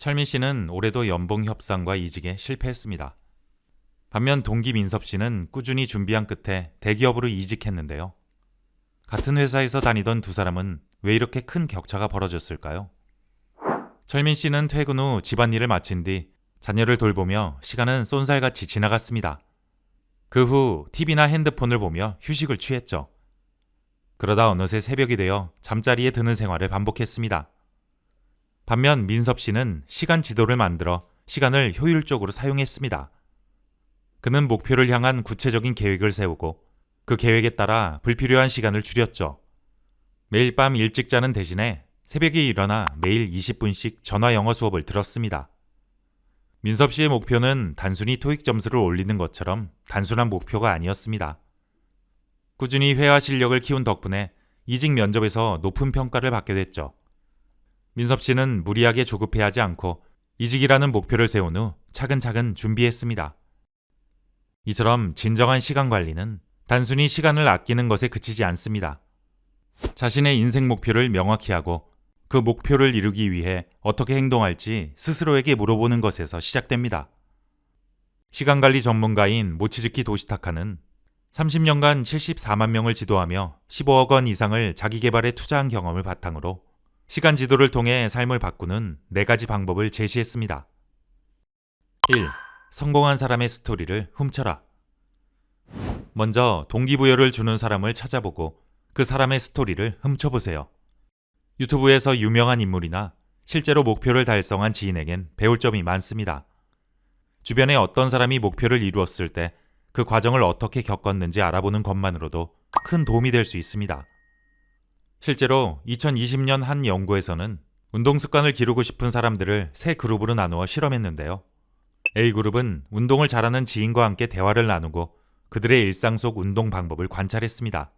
철민 씨는 올해도 연봉 협상과 이직에 실패했습니다. 반면 동기 민섭 씨는 꾸준히 준비한 끝에 대기업으로 이직했는데요. 같은 회사에서 다니던 두 사람은 왜 이렇게 큰 격차가 벌어졌을까요? 철민 씨는 퇴근 후 집안일을 마친 뒤 자녀를 돌보며 시간은 쏜살같이 지나갔습니다. 그 후 TV나 핸드폰을 보며 휴식을 취했죠. 그러다 어느새 새벽이 되어 잠자리에 드는 생활을 반복했습니다. 반면 민섭 씨는 시간 지도를 만들어 시간을 효율적으로 사용했습니다. 그는 목표를 향한 구체적인 계획을 세우고 그 계획에 따라 불필요한 시간을 줄였죠. 매일 밤 일찍 자는 대신에 새벽에 일어나 매일 20분씩 전화 영어 수업을 들었습니다. 민섭 씨의 목표는 단순히 토익 점수를 올리는 것처럼 단순한 목표가 아니었습니다. 꾸준히 회화 실력을 키운 덕분에 이직 면접에서 높은 평가를 받게 됐죠. 민섭 씨는 무리하게 조급해하지 않고 이직이라는 목표를 세운 후 차근차근 준비했습니다. 이처럼 진정한 시간 관리는 단순히 시간을 아끼는 것에 그치지 않습니다. 자신의 인생 목표를 명확히 하고 그 목표를 이루기 위해 어떻게 행동할지 스스로에게 물어보는 것에서 시작됩니다. 시간 관리 전문가인 모치즈키 도시타카는 30년간 74만 명을 지도하며 15억 원 이상을 자기 개발에 투자한 경험을 바탕으로 시간 지도를 통해 삶을 바꾸는 네 가지 방법을 제시했습니다. 1. 성공한 사람의 스토리를 훔쳐라. 먼저 동기부여를 주는 사람을 찾아보고 그 사람의 스토리를 훔쳐보세요. 유튜브에서 유명한 인물이나 실제로 목표를 달성한 지인에겐 배울 점이 많습니다. 주변에 어떤 사람이 목표를 이루었을 때 그 과정을 어떻게 겪었는지 알아보는 것만으로도 큰 도움이 될 수 있습니다. 실제로 2020년 한 연구에서는 운동 습관을 기르고 싶은 사람들을 세 그룹으로 나누어 실험했는데요. A그룹은 운동을 잘하는 지인과 함께 대화를 나누고 그들의 일상 속 운동 방법을 관찰했습니다.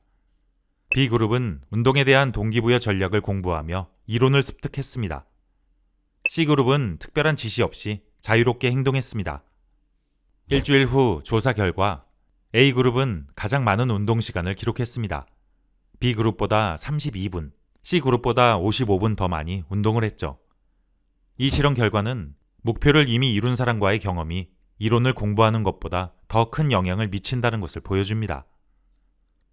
B그룹은 운동에 대한 동기부여 전략을 공부하며 이론을 습득했습니다. C그룹은 특별한 지시 없이 자유롭게 행동했습니다. 일주일 후 조사 결과 A그룹은 가장 많은 운동 시간을 기록했습니다. B그룹보다 32분, C그룹보다 55분 더 많이 운동을 했죠. 이 실험 결과는 목표를 이미 이룬 사람과의 경험이 이론을 공부하는 것보다 더 큰 영향을 미친다는 것을 보여줍니다.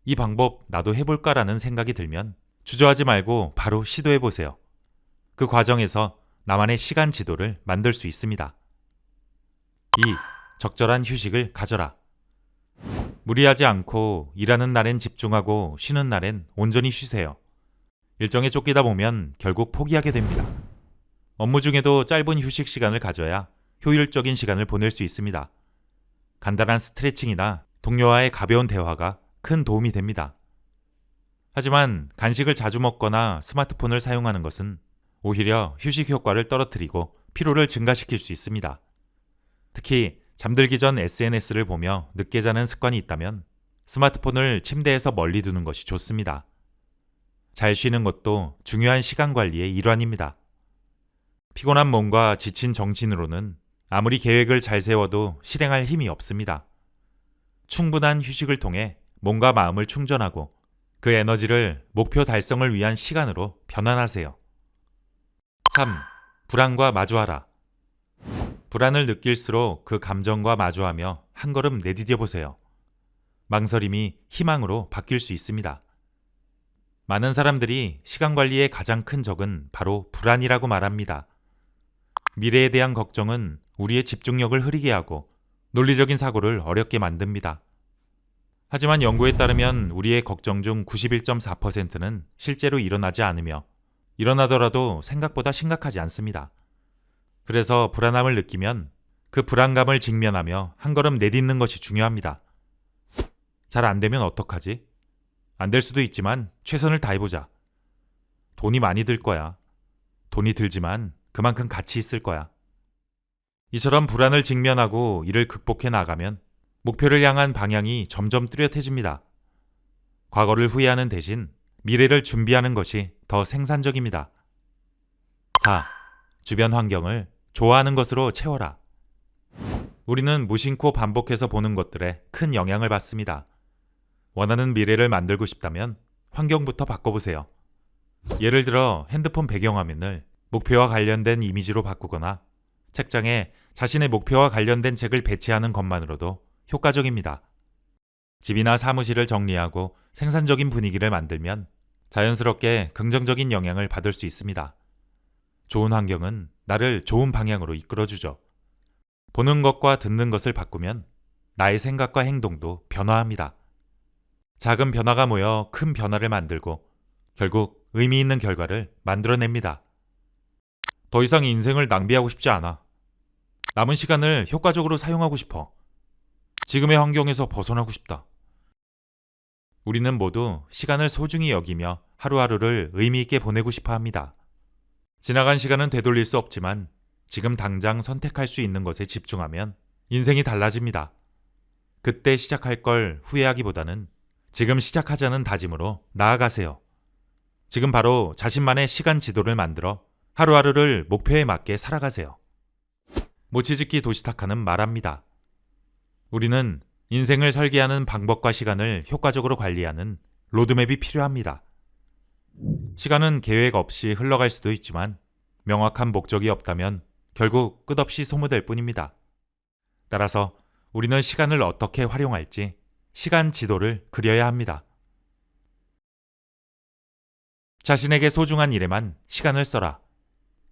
이 방법 나도 해볼까라는 생각이 들면 주저하지 말고 바로 시도해보세요. 그 과정에서 나만의 시간 지도를 만들 수 있습니다. 2. 적절한 휴식을 가져라. 무리하지 않고 일하는 날엔 집중하고 쉬는 날엔 온전히 쉬세요. 일정에 쫓기다 보면 결국 포기하게 됩니다. 업무 중에도 짧은 휴식 시간을 가져야 효율적인 시간을 보낼 수 있습니다. 간단한 스트레칭이나 동료와의 가벼운 대화가 큰 도움이 됩니다. 하지만 간식을 자주 먹거나 스마트폰을 사용하는 것은 오히려 휴식 효과를 떨어뜨리고 피로를 증가시킬 수 있습니다. 특히 잠들기 전 SNS를 보며 늦게 자는 습관이 있다면 스마트폰을 침대에서 멀리 두는 것이 좋습니다. 잘 쉬는 것도 중요한 시간 관리의 일환입니다. 피곤한 몸과 지친 정신으로는 아무리 계획을 잘 세워도 실행할 힘이 없습니다. 충분한 휴식을 통해 몸과 마음을 충전하고 그 에너지를 목표 달성을 위한 시간으로 변환하세요. 3. 불안과 마주하라. 불안을 느낄수록 그 감정과 마주하며 한 걸음 내디뎌 보세요. 망설임이 희망으로 바뀔 수 있습니다. 많은 사람들이 시간 관리의 가장 큰 적은 바로 불안이라고 말합니다. 미래에 대한 걱정은 우리의 집중력을 흐리게 하고 논리적인 사고를 어렵게 만듭니다. 하지만 연구에 따르면 우리의 걱정 중 91.4%는 실제로 일어나지 않으며 일어나더라도 생각보다 심각하지 않습니다. 그래서 불안함을 느끼면 그 불안감을 직면하며 한 걸음 내딛는 것이 중요합니다. 잘 안 되면 어떡하지? 안 될 수도 있지만 최선을 다해보자. 돈이 많이 들 거야. 돈이 들지만 그만큼 가치 있을 거야. 이처럼 불안을 직면하고 이를 극복해 나가면 목표를 향한 방향이 점점 뚜렷해집니다. 과거를 후회하는 대신 미래를 준비하는 것이 더 생산적입니다. 4. 주변 환경을 좋아하는 것으로 채워라. 우리는 무심코 반복해서 보는 것들에 큰 영향을 받습니다. 원하는 미래를 만들고 싶다면 환경부터 바꿔보세요. 예를 들어 핸드폰 배경화면을 목표와 관련된 이미지로 바꾸거나 책장에 자신의 목표와 관련된 책을 배치하는 것만으로도 효과적입니다. 집이나 사무실을 정리하고 생산적인 분위기를 만들면 자연스럽게 긍정적인 영향을 받을 수 있습니다. 좋은 환경은 나를 좋은 방향으로 이끌어주죠. 보는 것과 듣는 것을 바꾸면 나의 생각과 행동도 변화합니다. 작은 변화가 모여 큰 변화를 만들고 결국 의미 있는 결과를 만들어냅니다. 더 이상 인생을 낭비하고 싶지 않아. 남은 시간을 효과적으로 사용하고 싶어. 지금의 환경에서 벗어나고 싶다. 우리는 모두 시간을 소중히 여기며 하루하루를 의미 있게 보내고 싶어 합니다. 지나간 시간은 되돌릴 수 없지만 지금 당장 선택할 수 있는 것에 집중하면 인생이 달라집니다. 그때 시작할 걸 후회하기보다는 지금 시작하자는 다짐으로 나아가세요. 지금 바로 자신만의 시간 지도를 만들어 하루하루를 목표에 맞게 살아가세요. 모치즈키 도시타카는 말합니다. 우리는 인생을 설계하는 방법과 시간을 효과적으로 관리하는 로드맵이 필요합니다. 시간은 계획 없이 흘러갈 수도 있지만 명확한 목적이 없다면 결국 끝없이 소모될 뿐입니다. 따라서 우리는 시간을 어떻게 활용할지 시간 지도를 그려야 합니다. 자신에게 소중한 일에만 시간을 써라.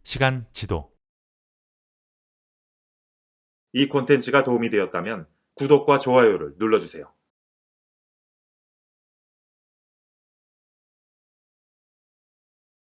시간 지도. 이 콘텐츠가 도움이 되었다면 구독과 좋아요를 눌러주세요.